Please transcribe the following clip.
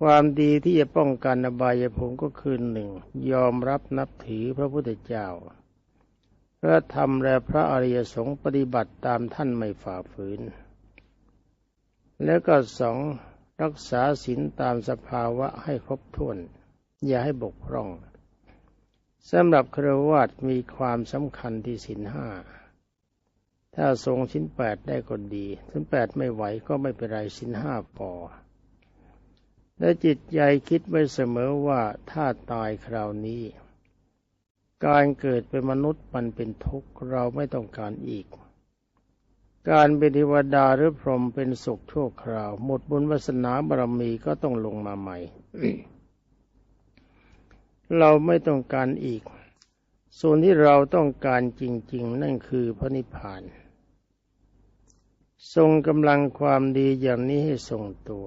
ความดีที่จะป้องกันอบายภูมิก็คือหนึ่งยอมรับนับถือพระพุทธเจ้า พระธรรมและพระอริยสงฆ์ปฏิบัติตามท่านไม่ฝ่าฝืน แล้วก็สองรักษาศีลตามสภาวะให้ครบถ้วน อย่าให้บกพร่องสำหรับครวญมีความสำคัญที่ศีลห้าถ้าทรงชิ้นแปดได้ก็ดีชิ้นแปดไม่ไหวก็ไม่เป็นไรชิ้นห้าพอ และจิตใจคิดไว้เสมอว่าถ้าตายคราวนี้ การเกิดเป็นมนุษย์มันเป็นทุกข์เราไม่ต้องการอีก การเป็นเทวดาหรือพรหมเป็นสุขชั่วคราว หมดบุญวาสนาบารมีก็ต้องลงมาใหม่ เราไม่ต้องการอีก ส่วนที่เราต้องการจริง ๆ นั่นคือพระนิพพาน ทรงกำลังความดีอย่างนี้ให้ทรงตัว